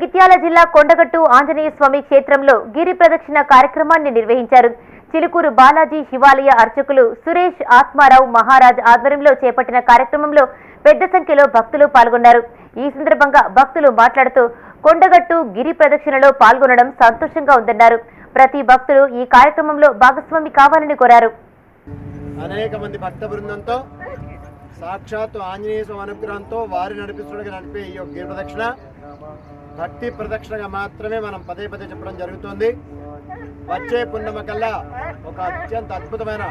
జగిత్యాల జిల్లా కొండగట్టు ఆంజనేయ స్వామి క్షేత్రంలో గిరి ప్రదక్షిణ కార్యక్రమాన్ని నిర్వహించారు. చిలుకూరు బాలాజీ శివాలయ అర్చకులు సురేష్ ఆత్మారావు మహారాజ్ ఆధ్వర్యంలో చేపట్టిన కార్యక్రమంలో పెద్ద సంఖ్యలో భక్తులు పాల్గొన్నారు. ఈ సందర్భంగా భక్తులు మాట్లాడుతూ కొండగట్టు గిరి ప్రదక్షిణలో పాల్గొనడం సంతోషంగా ఉందన్నారు. ప్రతి భక్తులు ఈ కార్యక్రమంలో భాగస్వామి కావాలని కోరారు. అనేక మంది భక్త బృందంతో సాక్షాత్తు ఆంజనేయ స్వామి అనుగ్రహంతో వారి నడిపిస్తుండగా నడిపే ఈ యొక్క ప్రదక్షిణ భక్తి ప్రదక్షిణగా మాత్రమే మనం పదే పదే చెప్పడం జరుగుతుంది. వచ్చే పున్నమ కల్లా ఒక అత్యంత అద్భుతమైన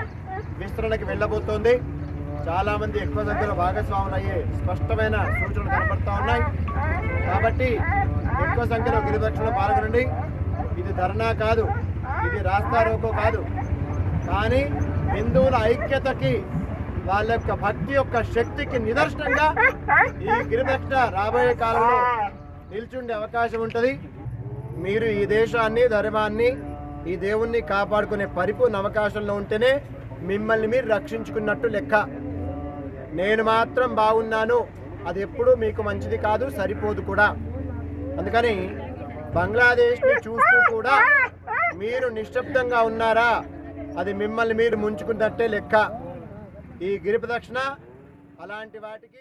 విస్తరణకి వెళ్ళబోతోంది. చాలా మంది ఎక్కువ దగ్గర భాగస్వాములు అయ్యే స్పష్టమైన సూచనలు కనపడతా ఉన్నాయి. కాబట్టి ఎక్కువ సంఖ్యలో గిరిదక్షిణలో పాల్గొనండి. ఇది ధర్నా కాదు ఇది రాస్తా రోకో కాదు. కానీ హిందువుల ఐక్యతకి వాళ్ళ యొక్క భక్తి యొక్క శక్తికి నిదర్శనంగా ఈ గిరిదక్షిణ రాబోయే కాలంలో నిల్చుండే అవకాశం ఉంటుంది. మీరు ఈ దేశాన్ని ధర్మాన్ని ఈ దేవుణ్ణి కాపాడుకునే పరిపూర్ణ అవకాశంలో ఉంటేనే మిమ్మల్ని మీరు రక్షించుకున్నట్టు లెక్క. నేను మాత్రం బాగున్నాను. అది ఎప్పుడూ మీకు మంచిది కాదు సరిపోదు కూడా. అందుకని బంగ్లాదేశ్ని చూస్తూ కూడా మీరు నిశ్శబ్దంగా ఉన్నారా? అది మిమ్మల్ని మీరు ముంచుకున్నట్టే లెక్క. ఈ గిరి ప్రదక్షిణ అలాంటి వాటికి